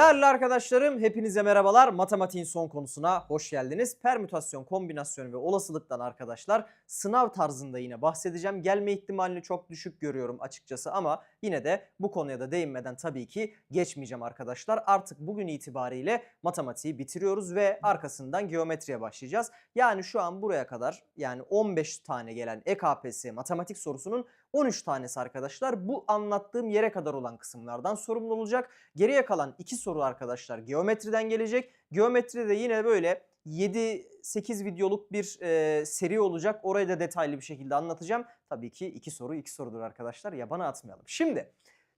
Değerli arkadaşlarım hepinize merhabalar. Matematiğin son konusuna hoş geldiniz. Permütasyon, kombinasyon ve olasılıktan arkadaşlar sınav tarzında yine bahsedeceğim. Gelme ihtimalini çok düşük görüyorum açıkçası ama yine de bu konuya da değinmeden tabii ki geçmeyeceğim arkadaşlar. Artık bugün itibariyle matematiği bitiriyoruz ve arkasından geometriye başlayacağız. Yani şu an buraya kadar yani 15 tane gelen EKPS matematik sorusunun 13 tanesi arkadaşlar bu anlattığım yere kadar olan kısımlardan sorumlu olacak. Geriye kalan 2 soru arkadaşlar geometriden gelecek. Geometride de yine böyle 7-8 videoluk bir e, seri olacak. Orayı da detaylı bir şekilde anlatacağım. Tabii ki 2 soru 2 sorudur arkadaşlar. Yabana atmayalım. Şimdi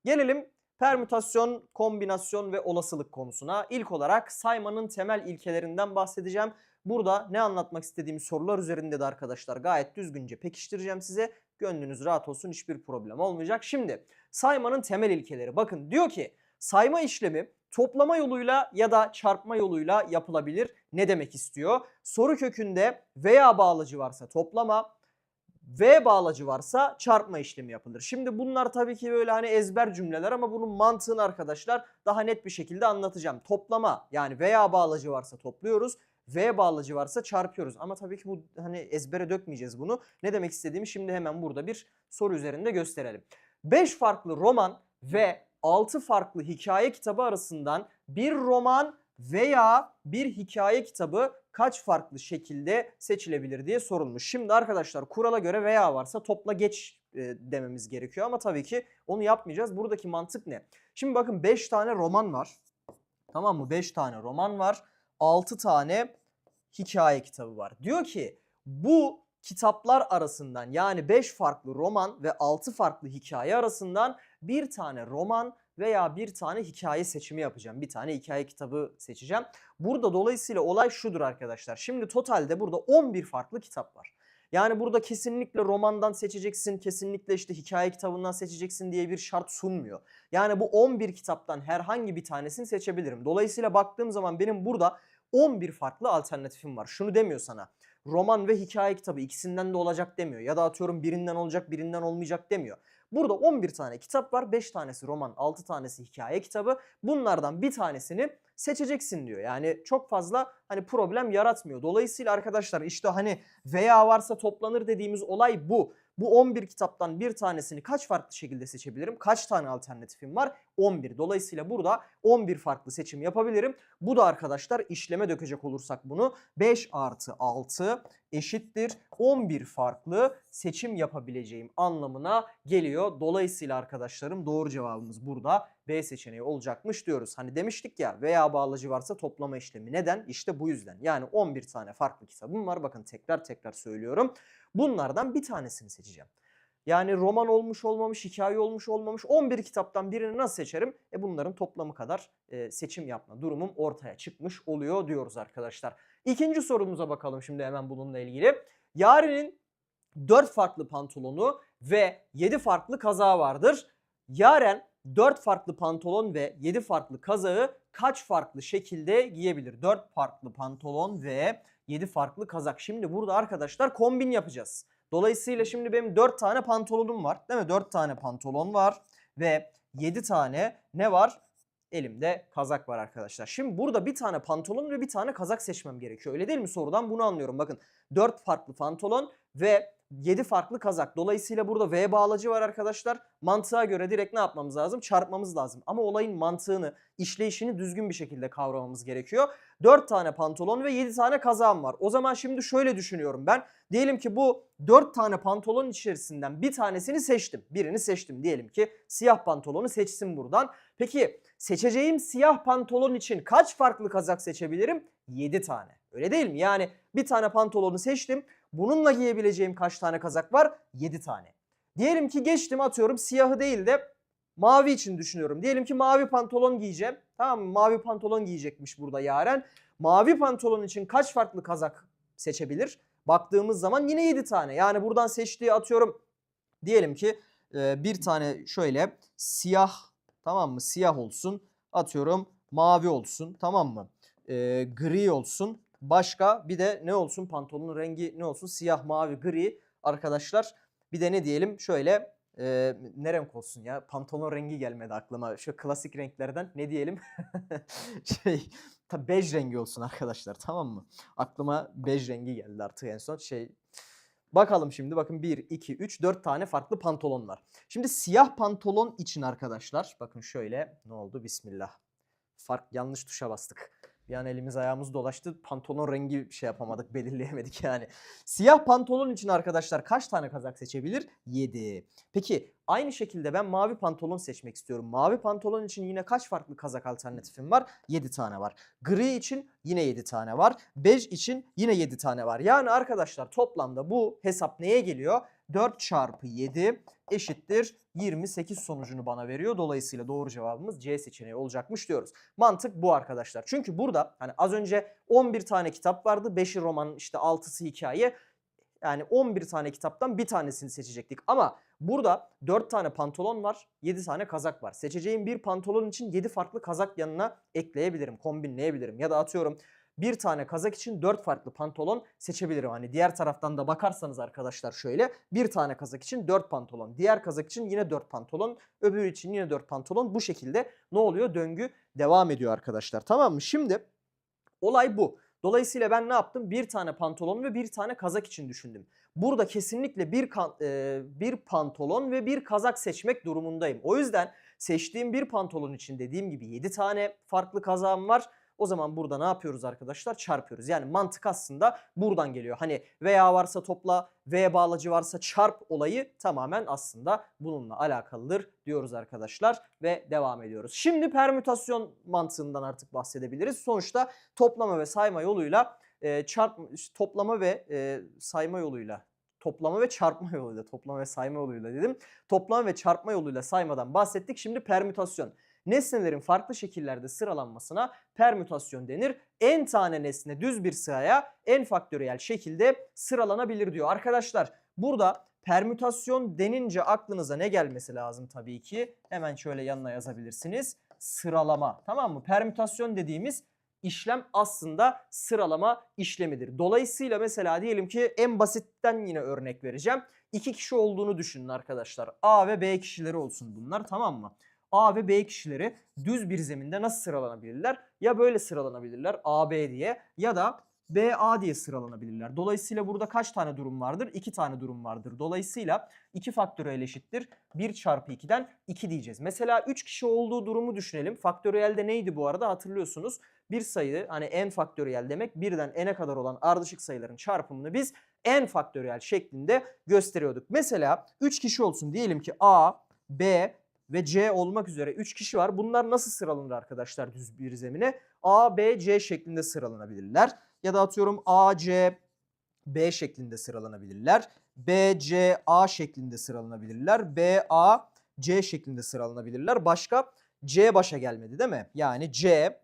gelelim permütasyon, kombinasyon ve olasılık konusuna. İlk olarak saymanın temel ilkelerinden bahsedeceğim. Burada ne anlatmak istediğim sorular üzerinde de arkadaşlar gayet düzgünce pekiştireceğim size. Gönlünüz rahat olsun hiçbir problem olmayacak. Şimdi saymanın temel ilkeleri. Bakın diyor ki sayma işlemi toplama yoluyla ya da çarpma yoluyla yapılabilir. Ne demek istiyor? Soru kökünde veya bağlacı varsa toplama, V bağlacı varsa çarpma işlemi yapılır. Şimdi bunlar tabii ki böyle hani ezber cümleler ama bunun mantığını arkadaşlar daha net bir şekilde anlatacağım. Toplama yani veya bağlacı varsa topluyoruz. V bağlacı varsa çarpıyoruz. Ama tabii ki bu hani ezbere dökmeyeceğiz bunu. Ne demek istediğimi şimdi hemen burada bir soru üzerinde gösterelim. 5 farklı roman ve 6 farklı hikaye kitabı arasından bir roman veya bir hikaye kitabı kaç farklı şekilde seçilebilir diye sorulmuş. Şimdi arkadaşlar kurala göre veya varsa topla geç e, dememiz gerekiyor ama tabii ki onu yapmayacağız. Buradaki mantık ne? Şimdi bakın 5 tane roman var. Tamam mı? 5 tane roman var. 6 tane hikaye kitabı var. Diyor ki bu kitaplar arasından yani 5 farklı roman ve 6 farklı hikaye arasından bir tane roman veya bir tane hikaye seçimi yapacağım. Bir tane hikaye kitabı seçeceğim. Burada dolayısıyla olay şudur arkadaşlar. Şimdi totalde burada 11 farklı kitap var. Yani burada kesinlikle romandan seçeceksin, kesinlikle işte hikaye kitabından seçeceksin diye bir şart sunmuyor. Yani bu 11 kitaptan herhangi bir tanesini seçebilirim. Dolayısıyla baktığım zaman benim burada 11 farklı alternatifim var. Şunu demiyor sana. Roman ve hikaye kitabı ikisinden de olacak demiyor. Ya da atıyorum birinden olacak birinden olmayacak demiyor. Burada 11 tane kitap var. 5 tanesi roman, 6 tanesi hikaye kitabı. Bunlardan bir tanesini seçeceksin diyor. Yani çok fazla hani problem yaratmıyor. Dolayısıyla arkadaşlar işte hani veya varsa toplanır dediğimiz olay bu. Bu 11 kitaptan bir tanesini kaç farklı şekilde seçebilirim? Kaç tane alternatifim var? 11. Dolayısıyla burada 11 farklı seçim yapabilirim. Bu da arkadaşlar işleme dökecek olursak bunu 5 artı 6 eşittir 11 farklı seçim yapabileceğim anlamına geliyor. Dolayısıyla arkadaşlarım doğru cevabımız burada B seçeneği olacakmış diyoruz. Hani demiştik ya veya bağlacı varsa toplama işlemi. Neden? İşte bu yüzden. Yani 11 tane farklı kitabım var. Bakın tekrar tekrar söylüyorum. Bunlardan bir tanesini seçeceğim. Yani roman olmuş olmamış, hikaye olmuş olmamış 11 kitaptan birini nasıl seçerim? E bunların toplamı kadar e, seçim yapma durumum ortaya çıkmış oluyor diyoruz arkadaşlar. İkinci sorumuza bakalım şimdi hemen bununla ilgili. Yaren'in 4 farklı pantolonu ve 7 farklı kazağı vardır. Yaren 4 farklı pantolon ve 7 farklı kazağı kaç farklı şekilde giyebilir? 4 farklı pantolon ve 7 farklı kazak. Şimdi burada arkadaşlar kombin yapacağız. Dolayısıyla şimdi benim 4 tane pantolonum var. Değil mi? 4 tane pantolon var ve 7 tane ne var? Elimde kazak var arkadaşlar. Şimdi burada bir tane pantolon ve bir tane kazak seçmem gerekiyor. Öyle değil mi? Sorudan bunu anlıyorum. Bakın 4 farklı pantolon ve 7 farklı kazak. Dolayısıyla burada V bağlacı var arkadaşlar. Mantığa göre direkt ne yapmamız lazım? Çarpmamız lazım. Ama olayın mantığını, işleyişini düzgün bir şekilde kavramamız gerekiyor. 4 tane pantolon ve 7 tane kazağım var. O zaman şimdi şöyle düşünüyorum ben. Diyelim ki bu 4 tane pantolon içerisinden bir tanesini seçtim. Birini seçtim. Diyelim ki siyah pantolonu seçsin buradan. Peki seçeceğim siyah pantolon için kaç farklı kazak seçebilirim? 7 tane. Öyle değil mi? Yani bir tane pantolonu seçtim. Bununla giyebileceğim kaç tane kazak var? 7 tane. Diyelim ki geçtim atıyorum siyahı değil de mavi için düşünüyorum. Diyelim ki mavi pantolon giyeceğim. Tamam mı? Mavi pantolon giyecekmiş burada Yaren. Mavi pantolon için kaç farklı kazak seçebilir? Baktığımız zaman yine 7 tane. Yani buradan seçtiği atıyorum diyelim ki e, bir tane şöyle siyah tamam mı? Siyah olsun. Atıyorum mavi olsun tamam mı? E, gri olsun. Başka bir de ne olsun pantolonun rengi ne olsun? Siyah, mavi, gri arkadaşlar. Bir de ne diyelim şöyle Ee, ne renk olsun ya? Pantolon rengi gelmedi aklıma. Şu klasik renklerden ne diyelim? şey, ta bej rengi olsun arkadaşlar tamam mı? Aklıma bej rengi geldi artık en son. Şey Bakalım şimdi bakın 1, 2, 3, 4 tane farklı pantolon var. Şimdi siyah pantolon için arkadaşlar bakın şöyle ne oldu bismillah. Fark yanlış tuşa bastık. Bir an elimiz ayağımız dolaştı. Pantolon rengi şey yapamadık, belirleyemedik yani. Siyah pantolon için arkadaşlar kaç tane kazak seçebilir? 7. Peki aynı şekilde ben mavi pantolon seçmek istiyorum. Mavi pantolon için yine kaç farklı kazak alternatifim var? 7 tane var. Gri için yine 7 tane var. Bej için yine 7 tane var. Yani arkadaşlar toplamda bu hesap neye geliyor? 4 çarpı 7 eşittir 28 sonucunu bana veriyor. Dolayısıyla doğru cevabımız C seçeneği olacakmış diyoruz. Mantık bu arkadaşlar. Çünkü burada hani az önce 11 tane kitap vardı. 5'i roman işte 6'sı hikaye. Yani 11 tane kitaptan bir tanesini seçecektik. Ama burada 4 tane pantolon var, 7 tane kazak var. Seçeceğim bir pantolon için 7 farklı kazak yanına ekleyebilirim, kombinleyebilirim. Ya da atıyorum bir tane kazak için 4 farklı pantolon seçebilirim. Hani diğer taraftan da bakarsanız arkadaşlar şöyle bir tane kazak için 4 pantolon, diğer kazak için yine 4 pantolon, öbürü için yine 4 pantolon. Bu şekilde ne oluyor? Döngü devam ediyor arkadaşlar. Tamam mı? Şimdi olay bu. Dolayısıyla ben ne yaptım? Bir tane pantolon ve bir tane kazak için düşündüm. Burada kesinlikle bir kan- e, bir pantolon ve bir kazak seçmek durumundayım. O yüzden seçtiğim bir pantolon için dediğim gibi 7 tane farklı kazağım var. O zaman burada ne yapıyoruz arkadaşlar? Çarpıyoruz. Yani mantık aslında buradan geliyor. Hani veya varsa topla, V bağlacı varsa çarp olayı tamamen aslında bununla alakalıdır diyoruz arkadaşlar ve devam ediyoruz. Şimdi permütasyon mantığından artık bahsedebiliriz. Sonuçta toplama ve sayma yoluyla e, çarp toplama ve e, sayma yoluyla toplama ve çarpma yoluyla toplama ve sayma yoluyla dedim. Toplama ve çarpma yoluyla saymadan bahsettik. Şimdi permütasyon. Nesnelerin farklı şekillerde sıralanmasına permütasyon denir. En tane nesne düz bir sıraya en faktöriyel şekilde sıralanabilir diyor. Arkadaşlar burada permütasyon denince aklınıza ne gelmesi lazım tabii ki? Hemen şöyle yanına yazabilirsiniz. Sıralama tamam mı? Permütasyon dediğimiz işlem aslında sıralama işlemidir. Dolayısıyla mesela diyelim ki en basitten yine örnek vereceğim. İki kişi olduğunu düşünün arkadaşlar. A ve B kişileri olsun bunlar tamam mı? A ve B kişileri düz bir zeminde nasıl sıralanabilirler? Ya böyle sıralanabilirler A, B diye ya da B, A diye sıralanabilirler. Dolayısıyla burada kaç tane durum vardır? 2 tane durum vardır. Dolayısıyla 2 faktöriyel eşittir. 1 çarpı 2'den 2 diyeceğiz. Mesela 3 kişi olduğu durumu düşünelim. Faktöriyelde neydi bu arada hatırlıyorsunuz. Bir sayı hani n faktöriyel demek birden n'e kadar olan ardışık sayıların çarpımını biz n faktöriyel şeklinde gösteriyorduk. Mesela 3 kişi olsun diyelim ki A, B ve C olmak üzere 3 kişi var. Bunlar nasıl sıralanır arkadaşlar düz bir zemine? A, B, C şeklinde sıralanabilirler. Ya da atıyorum A, C, B şeklinde sıralanabilirler. B, C, A şeklinde sıralanabilirler. B, A, C şeklinde sıralanabilirler. Başka C başa gelmedi değil mi? Yani C,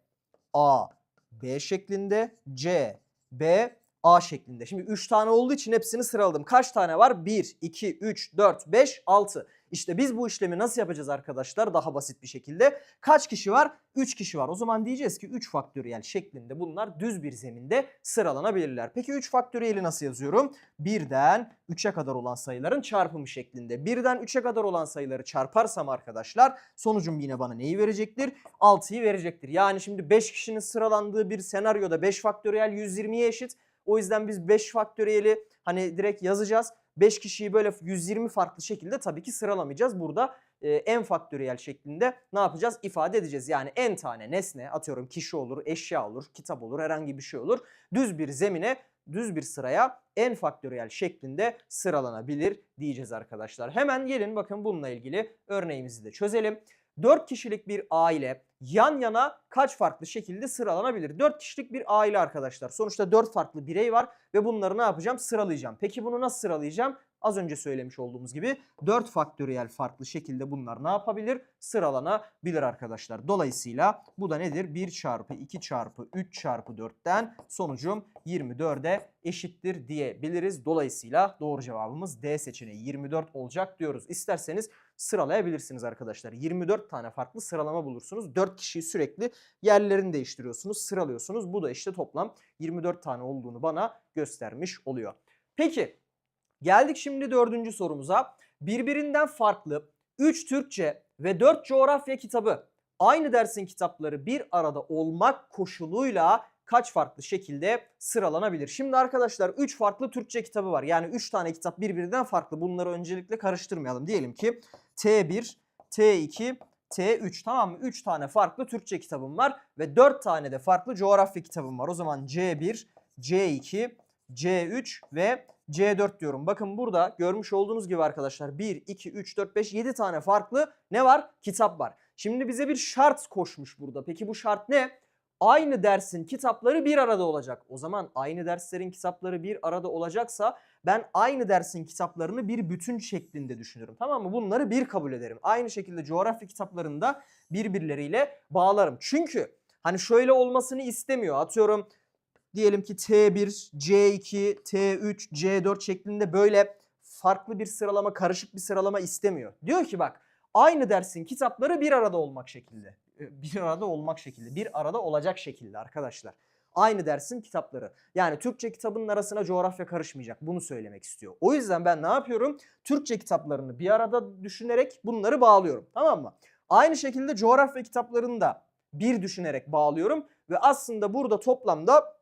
A, B şeklinde, C, B, A şeklinde. Şimdi 3 tane olduğu için hepsini sıraladım. Kaç tane var? 1, 2, 3, 4, 5, 6. İşte biz bu işlemi nasıl yapacağız arkadaşlar? Daha basit bir şekilde. Kaç kişi var? 3 kişi var. O zaman diyeceğiz ki 3 faktöriyel şeklinde bunlar düz bir zeminde sıralanabilirler. Peki 3 faktöriyeli nasıl yazıyorum? 1'den 3'e kadar olan sayıların çarpımı şeklinde. 1'den 3'e kadar olan sayıları çarparsam arkadaşlar sonucum yine bana neyi verecektir? 6'yı verecektir. Yani şimdi 5 kişinin sıralandığı bir senaryoda 5 faktöriyel 120'ye eşit. O yüzden biz 5 faktöriyeli hani direkt yazacağız. 5 kişiyi böyle 120 farklı şekilde tabii ki sıralamayacağız. Burada e, n faktöriyel şeklinde ne yapacağız? İfade edeceğiz. Yani n tane nesne atıyorum kişi olur, eşya olur, kitap olur, herhangi bir şey olur. Düz bir zemine, düz bir sıraya n faktöriyel şeklinde sıralanabilir diyeceğiz arkadaşlar. Hemen gelin bakın bununla ilgili örneğimizi de çözelim. 4 kişilik bir aile yan yana kaç farklı şekilde sıralanabilir? 4 kişilik bir aile arkadaşlar. Sonuçta 4 farklı birey var ve bunları ne yapacağım? Sıralayacağım. Peki bunu nasıl sıralayacağım? Az önce söylemiş olduğumuz gibi 4 faktöriyel farklı şekilde bunlar ne yapabilir? Sıralanabilir arkadaşlar. Dolayısıyla bu da nedir? 1 çarpı 2 çarpı 3 çarpı 4'ten sonucum 24'e eşittir diyebiliriz. Dolayısıyla doğru cevabımız D seçeneği 24 olacak diyoruz. İsterseniz sıralayabilirsiniz arkadaşlar. 24 tane farklı sıralama bulursunuz. 4 kişiyi sürekli yerlerini değiştiriyorsunuz, sıralıyorsunuz. Bu da işte toplam 24 tane olduğunu bana göstermiş oluyor. Peki geldik şimdi dördüncü sorumuza. birbirinden farklı 3 Türkçe ve 4 coğrafya kitabı aynı dersin kitapları bir arada olmak koşuluyla kaç farklı şekilde sıralanabilir? Şimdi arkadaşlar 3 farklı Türkçe kitabı var. Yani 3 tane kitap birbirinden farklı. Bunları öncelikle karıştırmayalım. Diyelim ki T1, T2, T3 tamam mı? 3 tane farklı Türkçe kitabım var ve 4 tane de farklı coğrafya kitabım var. O zaman C1, C2, C3 ve C4 diyorum. Bakın burada görmüş olduğunuz gibi arkadaşlar 1, 2, 3, 4, 5, 7 tane farklı ne var? Kitap var. Şimdi bize bir şart koşmuş burada. Peki bu şart ne? Aynı dersin kitapları bir arada olacak. O zaman aynı derslerin kitapları bir arada olacaksa ben aynı dersin kitaplarını bir bütün şeklinde düşünürüm. Tamam mı? Bunları bir kabul ederim. Aynı şekilde coğrafya kitaplarını da birbirleriyle bağlarım. Çünkü hani şöyle olmasını istemiyor. Atıyorum diyelim ki T1, C2, T3, C4 şeklinde böyle farklı bir sıralama, karışık bir sıralama istemiyor. Diyor ki bak aynı dersin kitapları bir arada olmak şekilde. E, Bir arada olmak şekilde. Bir arada olacak şekilde arkadaşlar. Aynı dersin kitapları. Yani Türkçe kitabının arasına coğrafya karışmayacak. Bunu söylemek istiyor. O yüzden ben ne yapıyorum? Türkçe kitaplarını bir arada düşünerek bunları bağlıyorum. Tamam mı? Aynı şekilde coğrafya kitaplarını da bir düşünerek bağlıyorum. Ve aslında burada toplamda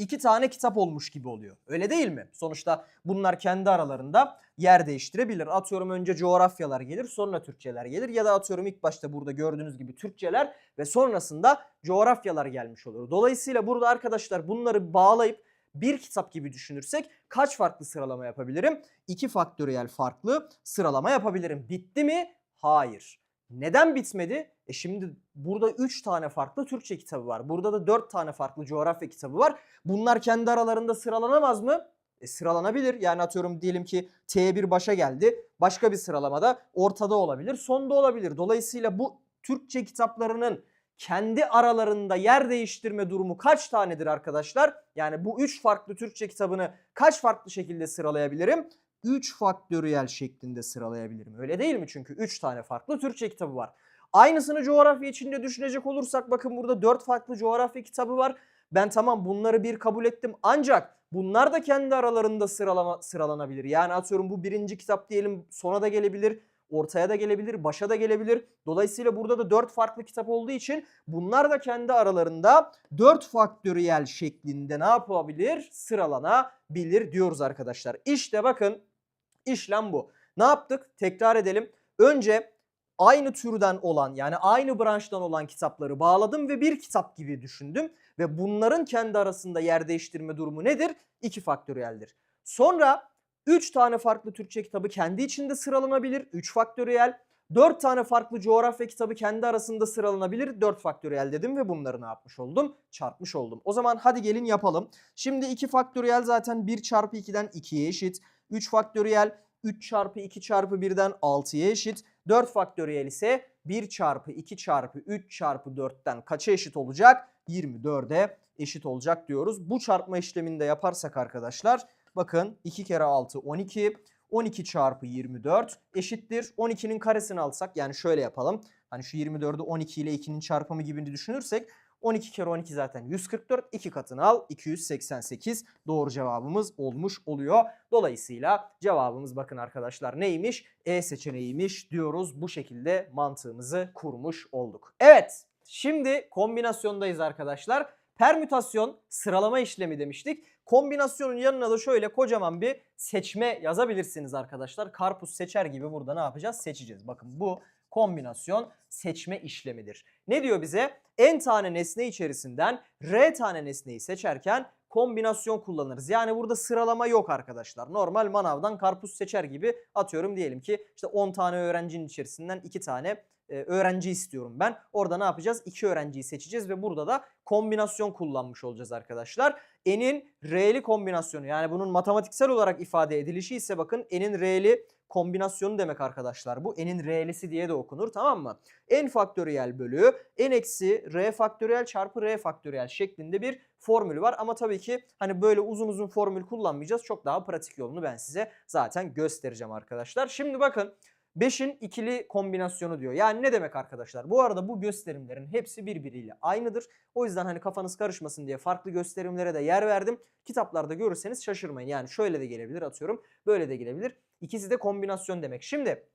iki tane kitap olmuş gibi oluyor. Öyle değil mi? Sonuçta bunlar kendi aralarında yer değiştirebilir. Atıyorum önce coğrafyalar gelir sonra Türkçeler gelir. Ya da atıyorum ilk başta burada gördüğünüz gibi Türkçeler ve sonrasında coğrafyalar gelmiş olur. Dolayısıyla burada arkadaşlar bunları bağlayıp bir kitap gibi düşünürsek kaç farklı sıralama yapabilirim? 2 faktöriyel farklı sıralama yapabilirim. Bitti mi? Hayır. Neden bitmedi? E şimdi burada 3 tane farklı Türkçe kitabı var. Burada da 4 tane farklı coğrafya kitabı var. Bunlar kendi aralarında sıralanamaz mı? E sıralanabilir. Yani atıyorum diyelim ki T1 başa geldi. Başka bir sıralamada ortada olabilir, sonda olabilir. Dolayısıyla bu Türkçe kitaplarının kendi aralarında yer değiştirme durumu kaç tanedir arkadaşlar? Yani bu 3 farklı Türkçe kitabını kaç farklı şekilde sıralayabilirim? 3 faktöriyel şeklinde sıralayabilirim. Öyle değil mi? Çünkü 3 tane farklı Türkçe kitabı var. Aynısını coğrafya içinde düşünecek olursak bakın burada 4 farklı coğrafya kitabı var. Ben tamam bunları bir kabul ettim ancak bunlar da kendi aralarında sıralama, sıralanabilir. Yani atıyorum bu birinci kitap diyelim sona da gelebilir, ortaya da gelebilir, başa da gelebilir. Dolayısıyla burada da 4 farklı kitap olduğu için bunlar da kendi aralarında 4 faktöriyel şeklinde ne yapabilir? Sıralanabilir diyoruz arkadaşlar. İşte bakın işlem bu. Ne yaptık? Tekrar edelim. Önce aynı türden olan yani aynı branştan olan kitapları bağladım ve bir kitap gibi düşündüm. Ve bunların kendi arasında yer değiştirme durumu nedir? 2 faktöriyeldir. Sonra 3 tane farklı Türkçe kitabı kendi içinde sıralanabilir. 3 faktöriyel. 4 tane farklı coğrafya kitabı kendi arasında sıralanabilir. 4 faktöriyel dedim ve bunları ne yapmış oldum? Çarpmış oldum. O zaman hadi gelin yapalım. Şimdi 2 faktöriyel zaten 1 çarpı 2'den 2'ye eşit. 3 faktöriyel 3 çarpı 2 çarpı 1'den 6'ya eşit. 4 faktöriyel ise 1 çarpı 2 çarpı 3 çarpı 4'ten kaça eşit olacak? 24'e eşit olacak diyoruz. Bu çarpma işlemini de yaparsak arkadaşlar bakın 2 kere 6 12. 12 çarpı 24 eşittir. 12'nin karesini alsak yani şöyle yapalım. Hani şu 24'ü 12 ile 2'nin çarpımı gibi düşünürsek 12 kere 12 zaten 144. 2 katını al 288 doğru cevabımız olmuş oluyor. Dolayısıyla cevabımız bakın arkadaşlar neymiş? E seçeneğiymiş diyoruz. Bu şekilde mantığımızı kurmuş olduk. Evet şimdi kombinasyondayız arkadaşlar. Permütasyon sıralama işlemi demiştik. Kombinasyonun yanına da şöyle kocaman bir seçme yazabilirsiniz arkadaşlar. Karpuz seçer gibi burada ne yapacağız? Seçeceğiz. Bakın bu kombinasyon seçme işlemidir. Ne diyor bize? N tane nesne içerisinden R tane nesneyi seçerken kombinasyon kullanırız. Yani burada sıralama yok arkadaşlar. Normal manavdan karpuz seçer gibi atıyorum diyelim ki işte 10 tane öğrencinin içerisinden 2 tane e, öğrenci istiyorum ben. Orada ne yapacağız? 2 öğrenciyi seçeceğiz ve burada da kombinasyon kullanmış olacağız arkadaşlar. N'in R'li kombinasyonu yani bunun matematiksel olarak ifade edilişi ise bakın N'in R'li kombinasyonu demek arkadaşlar bu. N'in R'lisi diye de okunur tamam mı? N faktöriyel bölü N eksi R faktöriyel çarpı R faktöriyel şeklinde bir formülü var. Ama tabii ki hani böyle uzun uzun formül kullanmayacağız. Çok daha pratik yolunu ben size zaten göstereceğim arkadaşlar. Şimdi bakın 5'in ikili kombinasyonu diyor. Yani ne demek arkadaşlar? Bu arada bu gösterimlerin hepsi birbiriyle aynıdır. O yüzden hani kafanız karışmasın diye farklı gösterimlere de yer verdim. Kitaplarda görürseniz şaşırmayın. Yani şöyle de gelebilir atıyorum. Böyle de gelebilir. İkisi de kombinasyon demek. Şimdi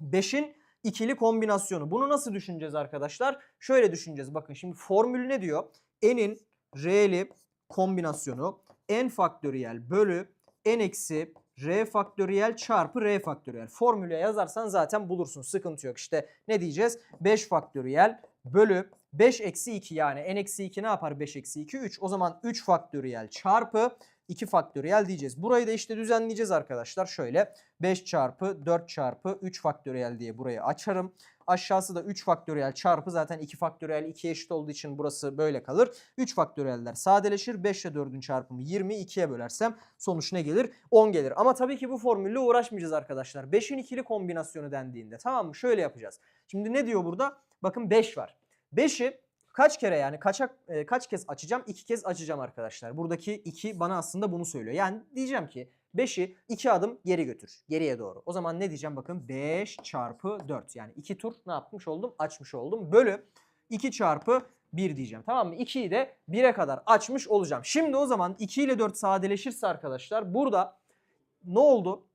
5'in ikili kombinasyonu. Bunu nasıl düşüneceğiz arkadaşlar? Şöyle düşüneceğiz. Bakın şimdi formül ne diyor? N'in R'li kombinasyonu n faktöriyel bölü n eksi r faktöriyel çarpı r faktöriyel. Formüle yazarsan zaten bulursun. Sıkıntı yok. İşte ne diyeceğiz? 5 faktöriyel bölü 5 eksi 2 yani n eksi 2 ne yapar 5 eksi 2 3. O zaman 3 faktöriyel çarpı 2 faktöriyel diyeceğiz. Burayı da işte düzenleyeceğiz arkadaşlar. Şöyle 5 çarpı 4 çarpı 3 faktöriyel diye burayı açarım. Aşağısı da 3 faktöriyel çarpı zaten 2 faktöriyel 2 eşit olduğu için burası böyle kalır. 3 faktöriyeller sadeleşir. 5 ile 4'ün çarpımı 20. 2'ye bölersem sonuç ne gelir? 10 gelir. Ama tabii ki bu formülle uğraşmayacağız arkadaşlar. 5'in ikili kombinasyonu dendiğinde tamam mı? Şöyle yapacağız. Şimdi ne diyor burada? Bakın 5 var. 5'i kaç kere yani kaçak e, kaç kez açacağım? 2 kez açacağım arkadaşlar. Buradaki 2 bana aslında bunu söylüyor. Yani diyeceğim ki 5'i 2 adım geri götür. Geriye doğru. O zaman ne diyeceğim bakın 5 çarpı 4 yani 2 tur ne yapmış oldum? Açmış oldum. Bölü 2 çarpı 1 diyeceğim tamam mı? 2'yi de 1'e kadar açmış olacağım. Şimdi o zaman 2 ile 4 sadeleşirse arkadaşlar burada ne oldu?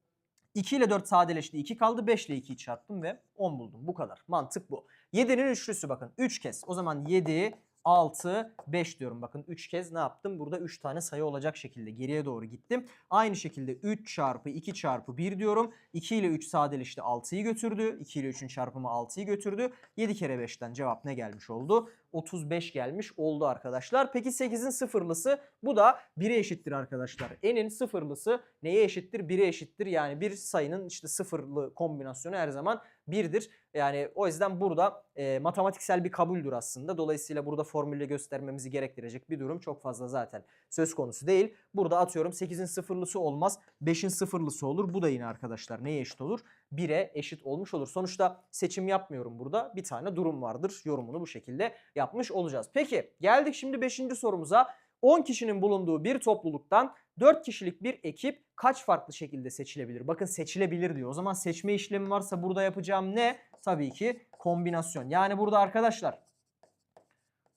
2 ile 4 sadeleşti. 2 kaldı. 5 ile 2'yi çarptım ve 10 buldum. Bu kadar. Mantık bu. 7'nin üçlüsü bakın. 3 kez. O zaman 7, 6, 5 diyorum. Bakın 3 kez ne yaptım? Burada 3 tane sayı olacak şekilde geriye doğru gittim. Aynı şekilde 3 çarpı 2 çarpı 1 diyorum. 2 ile 3 sadeleşti 6'yı götürdü. 2 ile 3'ün çarpımı 6'yı götürdü. 7 kere 5'ten cevap ne gelmiş oldu? 35 gelmiş oldu arkadaşlar. Peki 8'in sıfırlısı bu da 1'e eşittir arkadaşlar. N'in sıfırlısı neye eşittir? 1'e eşittir. Yani bir sayının işte sıfırlı kombinasyonu her zaman 1'dir. Yani o yüzden burada e, matematiksel bir kabuldür aslında. Dolayısıyla burada formülle göstermemizi gerektirecek bir durum çok fazla zaten söz konusu değil. Burada atıyorum 8'in sıfırlısı olmaz. 5'in sıfırlısı olur. Bu da yine arkadaşlar neye eşit olur? 1'e eşit olmuş olur. Sonuçta seçim yapmıyorum burada. Bir tane durum vardır. Yorumunu bu şekilde yapmış olacağız. Peki geldik şimdi 5. sorumuza. 10 kişinin bulunduğu bir topluluktan 4 kişilik bir ekip kaç farklı şekilde seçilebilir? Bakın seçilebilir diyor. O zaman seçme işlemi varsa burada yapacağım ne? Tabii ki kombinasyon. Yani burada arkadaşlar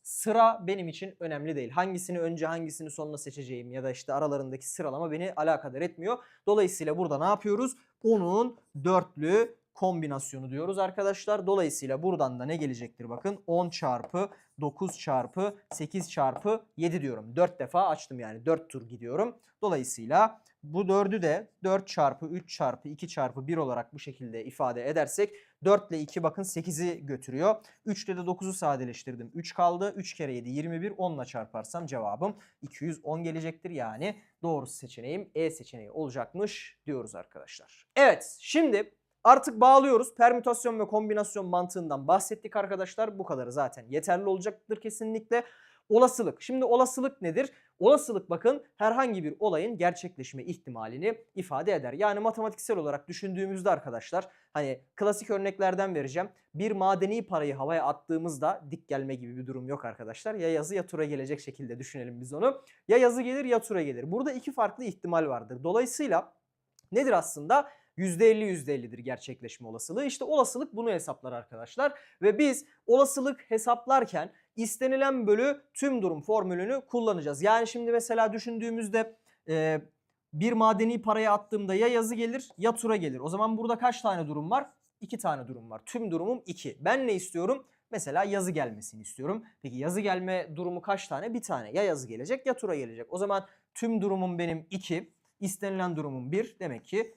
sıra benim için önemli değil. Hangisini önce hangisini sonuna seçeceğim ya da işte aralarındaki sıralama beni alakadar etmiyor. Dolayısıyla burada ne yapıyoruz? 10'un dörtlü kombinasyonu diyoruz arkadaşlar. Dolayısıyla buradan da ne gelecektir bakın 10 çarpı 9 çarpı 8 çarpı 7 diyorum. 4 defa açtım yani 4 tur gidiyorum. Dolayısıyla bu 4'ü de 4 çarpı 3 çarpı 2 çarpı 1 olarak bu şekilde ifade edersek 4 ile 2 bakın 8'i götürüyor. 3 ile de 9'u sadeleştirdim. 3 kaldı. 3 kere 7 21 10 ile çarparsam cevabım 210 gelecektir. Yani doğru seçeneğim E seçeneği olacakmış diyoruz arkadaşlar. Evet şimdi Artık bağlıyoruz. Permütasyon ve kombinasyon mantığından bahsettik arkadaşlar. Bu kadarı zaten yeterli olacaktır kesinlikle. Olasılık. Şimdi olasılık nedir? Olasılık bakın herhangi bir olayın gerçekleşme ihtimalini ifade eder. Yani matematiksel olarak düşündüğümüzde arkadaşlar hani klasik örneklerden vereceğim. Bir madeni parayı havaya attığımızda dik gelme gibi bir durum yok arkadaşlar. Ya yazı ya tura gelecek şekilde düşünelim biz onu. Ya yazı gelir ya tura gelir. Burada iki farklı ihtimal vardır. Dolayısıyla nedir aslında? %50 %50'dir gerçekleşme olasılığı. İşte olasılık bunu hesaplar arkadaşlar. Ve biz olasılık hesaplarken istenilen bölü tüm durum formülünü kullanacağız. Yani şimdi mesela düşündüğümüzde e, bir madeni paraya attığımda ya yazı gelir ya tura gelir. O zaman burada kaç tane durum var? 2 tane durum var. Tüm durumum 2. Ben ne istiyorum? Mesela yazı gelmesini istiyorum. Peki yazı gelme durumu kaç tane? Bir tane. Ya yazı gelecek ya tura gelecek. O zaman tüm durumum benim 2. İstenilen durumum 1. Demek ki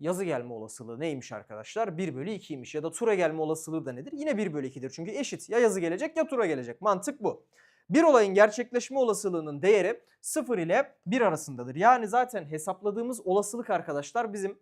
yazı gelme olasılığı neymiş arkadaşlar? 1 bölü 2'ymiş ya da tura gelme olasılığı da nedir? Yine 1 bölü 2'dir çünkü eşit. Ya yazı gelecek ya tura gelecek. Mantık bu. Bir olayın gerçekleşme olasılığının değeri 0 ile 1 arasındadır. Yani zaten hesapladığımız olasılık arkadaşlar bizim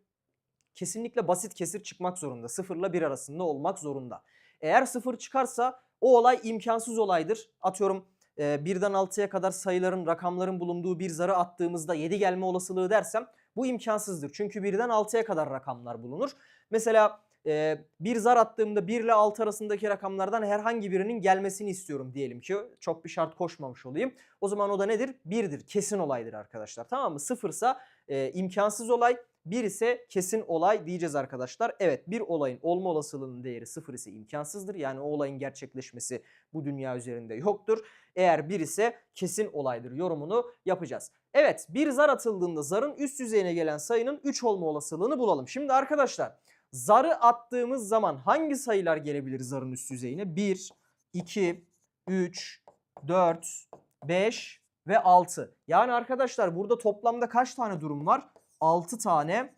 kesinlikle basit kesir çıkmak zorunda. 0 ile 1 arasında olmak zorunda. Eğer 0 çıkarsa o olay imkansız olaydır. Atıyorum e, birden 6'ya kadar sayıların, rakamların bulunduğu bir zarı attığımızda 7 gelme olasılığı dersem bu imkansızdır. Çünkü birden 6'ya kadar rakamlar bulunur. Mesela e, bir zar attığımda 1 ile 6 arasındaki rakamlardan herhangi birinin gelmesini istiyorum diyelim ki. Çok bir şart koşmamış olayım. O zaman o da nedir? 1'dir. Kesin olaydır arkadaşlar. Tamam mı? Sıfırsa e, imkansız olay. Bir ise kesin olay diyeceğiz arkadaşlar. Evet bir olayın olma olasılığının değeri sıfır ise imkansızdır. Yani o olayın gerçekleşmesi bu dünya üzerinde yoktur. Eğer bir ise kesin olaydır yorumunu yapacağız. Evet bir zar atıldığında zarın üst yüzeyine gelen sayının 3 olma olasılığını bulalım. Şimdi arkadaşlar zarı attığımız zaman hangi sayılar gelebilir zarın üst yüzeyine? 1, 2, 3, 4, 5 ve 6. Yani arkadaşlar burada toplamda kaç tane durum var? 6 tane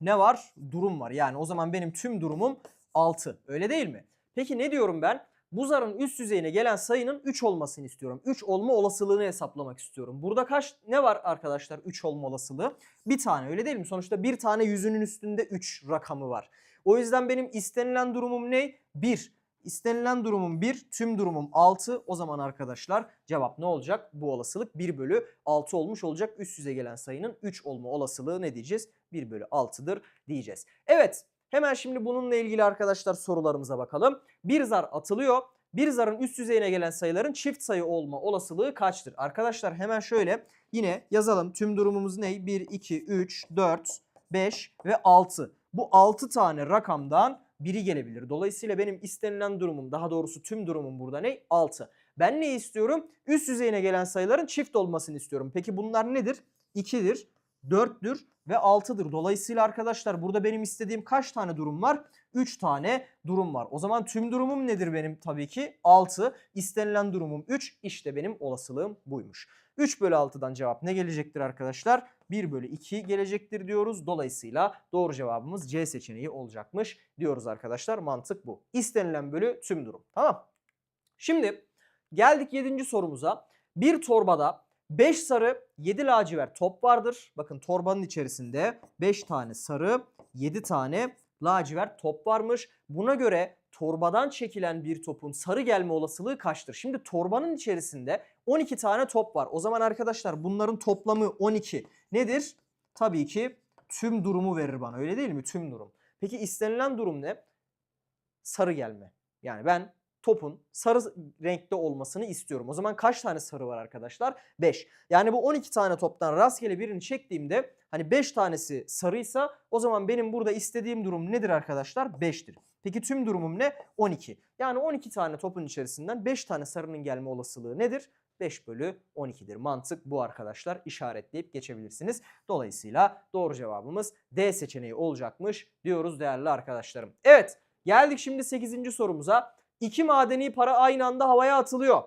ne var? Durum var. Yani o zaman benim tüm durumum 6. Öyle değil mi? Peki ne diyorum ben? Bu zarın üst yüzeyine gelen sayının 3 olmasını istiyorum. 3 olma olasılığını hesaplamak istiyorum. Burada kaç ne var arkadaşlar 3 olma olasılığı? Bir tane öyle değil mi? Sonuçta bir tane yüzünün üstünde 3 rakamı var. O yüzden benim istenilen durumum ne? 1. İstenilen durumum 1, tüm durumum 6. O zaman arkadaşlar cevap ne olacak? Bu olasılık 1 bölü 6 olmuş olacak. Üst yüze gelen sayının 3 olma olasılığı ne diyeceğiz? 1 bölü 6'dır diyeceğiz. Evet hemen şimdi bununla ilgili arkadaşlar sorularımıza bakalım. Bir zar atılıyor. Bir zarın üst yüzeyine gelen sayıların çift sayı olma olasılığı kaçtır? Arkadaşlar hemen şöyle yine yazalım. Tüm durumumuz ne? 1, 2, 3, 4, 5 ve 6. Bu 6 tane rakamdan biri gelebilir. Dolayısıyla benim istenilen durumum daha doğrusu tüm durumum burada ne? 6. Ben ne istiyorum? Üst yüzeyine gelen sayıların çift olmasını istiyorum. Peki bunlar nedir? 2'dir, 4'tür ve 6'dır. Dolayısıyla arkadaşlar burada benim istediğim kaç tane durum var? 3 tane durum var. O zaman tüm durumum nedir benim? Tabii ki 6. İstenilen durumum 3. İşte benim olasılığım buymuş. 3 bölü 6'dan cevap ne gelecektir arkadaşlar? 1 bölü 2 gelecektir diyoruz. Dolayısıyla doğru cevabımız C seçeneği olacakmış diyoruz arkadaşlar. Mantık bu. İstenilen bölü tüm durum. Tamam. Şimdi geldik 7. sorumuza. Bir torbada 5 sarı 7 lacivert top vardır. Bakın torbanın içerisinde 5 tane sarı 7 tane lacivert top varmış. Buna göre torbadan çekilen bir topun sarı gelme olasılığı kaçtır? Şimdi torbanın içerisinde 12 tane top var. O zaman arkadaşlar bunların toplamı 12 nedir? Tabii ki tüm durumu verir bana öyle değil mi? Tüm durum. Peki istenilen durum ne? Sarı gelme. Yani ben topun sarı renkte olmasını istiyorum. O zaman kaç tane sarı var arkadaşlar? 5. Yani bu 12 tane toptan rastgele birini çektiğimde hani 5 tanesi sarıysa o zaman benim burada istediğim durum nedir arkadaşlar? 5'tir. Peki tüm durumum ne? 12. Yani 12 tane topun içerisinden 5 tane sarının gelme olasılığı nedir? 5 bölü 12'dir. Mantık bu arkadaşlar. İşaretleyip geçebilirsiniz. Dolayısıyla doğru cevabımız D seçeneği olacakmış diyoruz değerli arkadaşlarım. Evet geldik şimdi 8. sorumuza. İki madeni para aynı anda havaya atılıyor.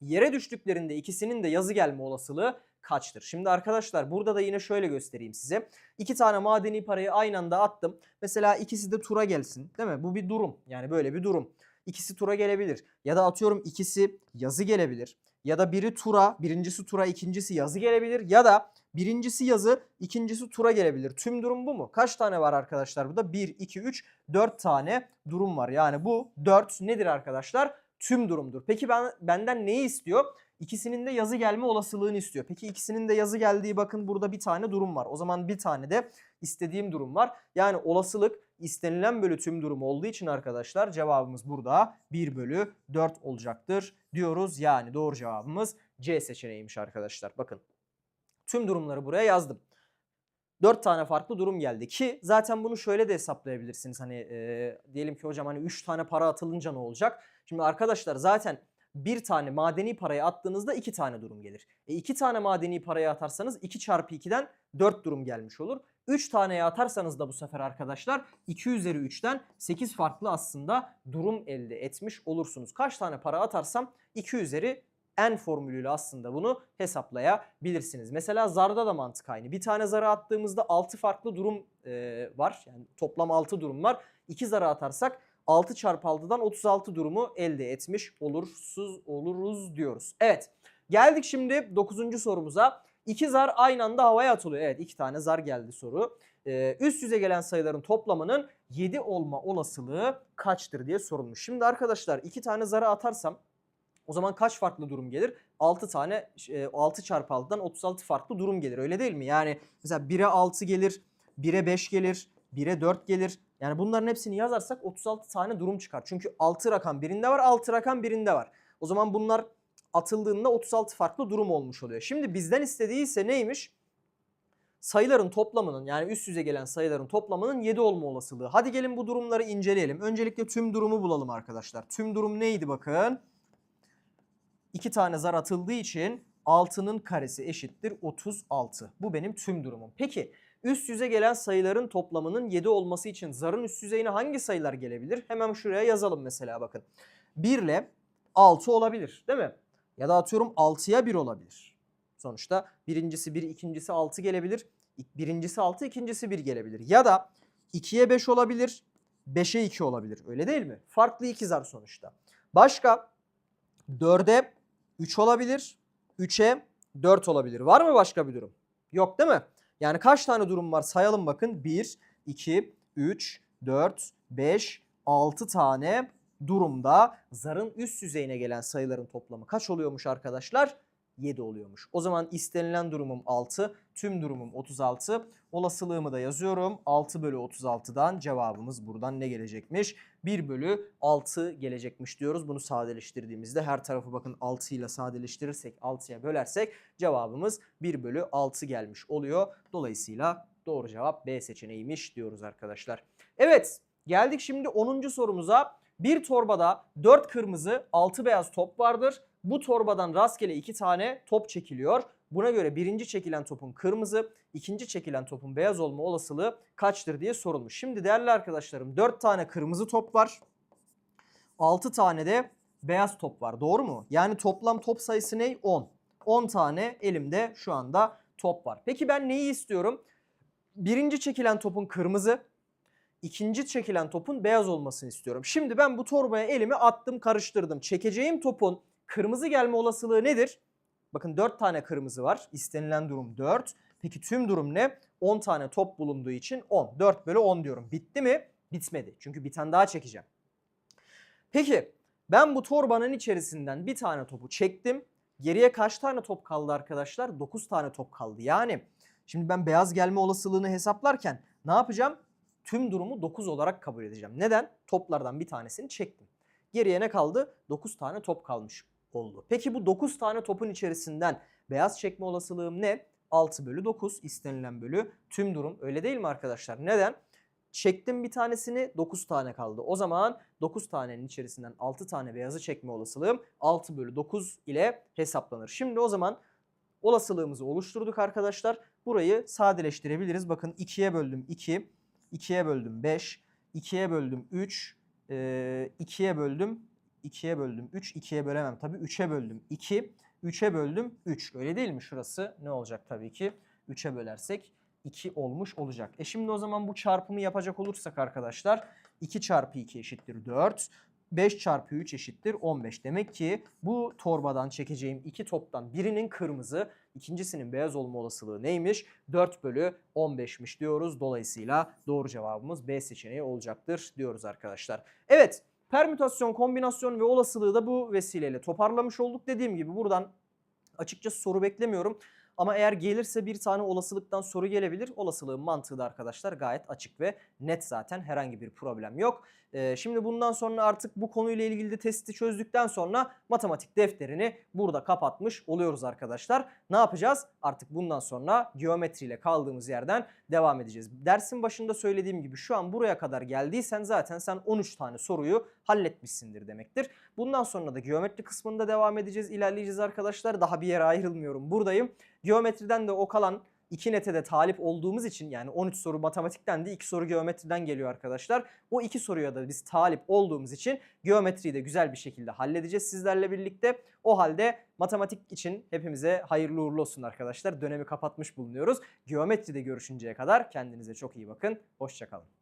Yere düştüklerinde ikisinin de yazı gelme olasılığı kaçtır? Şimdi arkadaşlar burada da yine şöyle göstereyim size. İki tane madeni parayı aynı anda attım. Mesela ikisi de tura gelsin değil mi? Bu bir durum. Yani böyle bir durum. İkisi tura gelebilir. Ya da atıyorum ikisi yazı gelebilir. Ya da biri tura, birincisi tura, ikincisi yazı gelebilir. Ya da birincisi yazı, ikincisi tura gelebilir. Tüm durum bu mu? Kaç tane var arkadaşlar burada? 1, 2, 3, 4 tane durum var. Yani bu 4 nedir arkadaşlar? Tüm durumdur. Peki ben benden neyi istiyor? İkisinin de yazı gelme olasılığını istiyor. Peki ikisinin de yazı geldiği bakın burada bir tane durum var. O zaman bir tane de istediğim durum var. Yani olasılık istenilen bölü tüm durum olduğu için arkadaşlar cevabımız burada 1 bölü 4 olacaktır diyoruz. Yani doğru cevabımız C seçeneğiymiş arkadaşlar. Bakın tüm durumları buraya yazdım. 4 tane farklı durum geldi ki zaten bunu şöyle de hesaplayabilirsiniz. Hani e, diyelim ki hocam hani 3 tane para atılınca ne olacak? Şimdi arkadaşlar zaten bir tane madeni parayı attığınızda iki tane durum gelir. E tane madeni parayı atarsanız 2 çarpı 2'den 4 durum gelmiş olur. 3 taneye atarsanız da bu sefer arkadaşlar 2 üzeri 3'ten 8 farklı aslında durum elde etmiş olursunuz. Kaç tane para atarsam 2 üzeri n formülüyle aslında bunu hesaplayabilirsiniz. Mesela zarda da mantık aynı. Bir tane zarı attığımızda 6 farklı durum e, var. Yani toplam 6 durum var. 2 zarı atarsak 6 çarpı 6'dan 36 durumu elde etmiş olursuz oluruz diyoruz. Evet geldik şimdi 9. sorumuza. İki zar aynı anda havaya atılıyor. Evet iki tane zar geldi soru. Ee, üst yüze gelen sayıların toplamının 7 olma olasılığı kaçtır diye sorulmuş. Şimdi arkadaşlar iki tane zarı atarsam o zaman kaç farklı durum gelir? 6 tane 6 çarpı 6'dan 36 farklı durum gelir öyle değil mi? Yani mesela 1'e 6 gelir, 1'e 5 gelir, 1'e 4 gelir. Yani bunların hepsini yazarsak 36 tane durum çıkar. Çünkü 6 rakam birinde var, 6 rakam birinde var. O zaman bunlar atıldığında 36 farklı durum olmuş oluyor. Şimdi bizden istediği ise neymiş? sayıların toplamının yani üst yüze gelen sayıların toplamının 7 olma olasılığı. Hadi gelin bu durumları inceleyelim. Öncelikle tüm durumu bulalım arkadaşlar. Tüm durum neydi bakın? 2 tane zar atıldığı için 6'nın karesi eşittir 36. Bu benim tüm durumum. Peki üst yüze gelen sayıların toplamının 7 olması için zarın üst yüzeyine hangi sayılar gelebilir? Hemen şuraya yazalım mesela bakın. 1 ile 6 olabilir değil mi? Ya da atıyorum 6'ya 1 olabilir. Sonuçta birincisi 1, ikincisi 6 gelebilir. Birincisi 6, ikincisi 1 gelebilir. Ya da 2'ye 5 olabilir, 5'e 2 olabilir. Öyle değil mi? Farklı iki zar sonuçta. Başka 4'e 3 olabilir, 3'e 4 olabilir. Var mı başka bir durum? Yok değil mi? Yani kaç tane durum var sayalım bakın. 1, 2, 3, 4, 5, 6 tane durumda zarın üst yüzeyine gelen sayıların toplamı kaç oluyormuş arkadaşlar? 7 oluyormuş. O zaman istenilen durumum 6, tüm durumum 36. Olasılığımı da yazıyorum. 6 bölü 36'dan cevabımız buradan ne gelecekmiş? 1 bölü 6 gelecekmiş diyoruz. Bunu sadeleştirdiğimizde her tarafı bakın 6 ile sadeleştirirsek 6'ya bölersek cevabımız 1 bölü 6 gelmiş oluyor. Dolayısıyla doğru cevap B seçeneğiymiş diyoruz arkadaşlar. Evet geldik şimdi 10. sorumuza. Bir torbada 4 kırmızı 6 beyaz top vardır. Bu torbadan rastgele 2 tane top çekiliyor. Buna göre birinci çekilen topun kırmızı, ikinci çekilen topun beyaz olma olasılığı kaçtır diye sorulmuş. Şimdi değerli arkadaşlarım 4 tane kırmızı top var. 6 tane de beyaz top var doğru mu? Yani toplam top sayısı ne? 10. 10 tane elimde şu anda top var. Peki ben neyi istiyorum? Birinci çekilen topun kırmızı, ikinci çekilen topun beyaz olmasını istiyorum. Şimdi ben bu torbaya elimi attım karıştırdım. Çekeceğim topun kırmızı gelme olasılığı nedir? Bakın 4 tane kırmızı var. İstenilen durum 4. Peki tüm durum ne? 10 tane top bulunduğu için 10. 4 bölü 10 diyorum. Bitti mi? Bitmedi. Çünkü bir tane daha çekeceğim. Peki ben bu torbanın içerisinden bir tane topu çektim. Geriye kaç tane top kaldı arkadaşlar? 9 tane top kaldı. Yani şimdi ben beyaz gelme olasılığını hesaplarken ne yapacağım? Tüm durumu 9 olarak kabul edeceğim. Neden? Toplardan bir tanesini çektim. Geriye ne kaldı? 9 tane top kalmış oldu. Peki bu 9 tane topun içerisinden beyaz çekme olasılığım ne? 6 bölü 9 istenilen bölü tüm durum. Öyle değil mi arkadaşlar? Neden? Çektim bir tanesini 9 tane kaldı. O zaman 9 tanenin içerisinden 6 tane beyazı çekme olasılığım 6 bölü 9 ile hesaplanır. Şimdi o zaman olasılığımızı oluşturduk arkadaşlar. Burayı sadeleştirebiliriz. Bakın 2'ye böldüm 2, 2'ye böldüm 5, 2'ye böldüm 3, 2'ye böldüm 2'ye böldüm 3, 2'ye bölemem tabii 3'e böldüm 2, 3'e böldüm 3. Öyle değil mi? Şurası ne olacak tabii ki? 3'e bölersek 2 olmuş olacak. E şimdi o zaman bu çarpımı yapacak olursak arkadaşlar 2 çarpı 2 eşittir 4. 5 çarpı 3 eşittir 15. Demek ki bu torbadan çekeceğim iki toptan birinin kırmızı, ikincisinin beyaz olma olasılığı neymiş? 4 bölü 15'miş diyoruz. Dolayısıyla doğru cevabımız B seçeneği olacaktır diyoruz arkadaşlar. Evet permütasyon, kombinasyon ve olasılığı da bu vesileyle toparlamış olduk. Dediğim gibi buradan açıkçası soru beklemiyorum. Ama eğer gelirse bir tane olasılıktan soru gelebilir. Olasılığın mantığı da arkadaşlar gayet açık ve net zaten herhangi bir problem yok. Ee, şimdi bundan sonra artık bu konuyla ilgili de testi çözdükten sonra matematik defterini burada kapatmış oluyoruz arkadaşlar. Ne yapacağız? Artık bundan sonra geometriyle kaldığımız yerden devam edeceğiz. Dersin başında söylediğim gibi şu an buraya kadar geldiysen zaten sen 13 tane soruyu halletmişsindir demektir. Bundan sonra da geometri kısmında devam edeceğiz, ilerleyeceğiz arkadaşlar. Daha bir yere ayrılmıyorum. Buradayım. Geometriden de o kalan 2 nete de talip olduğumuz için yani 13 soru matematikten de 2 soru geometriden geliyor arkadaşlar. O 2 soruya da biz talip olduğumuz için geometriyi de güzel bir şekilde halledeceğiz sizlerle birlikte. O halde matematik için hepimize hayırlı uğurlu olsun arkadaşlar. Dönemi kapatmış bulunuyoruz. Geometride görüşünceye kadar kendinize çok iyi bakın. Hoşçakalın.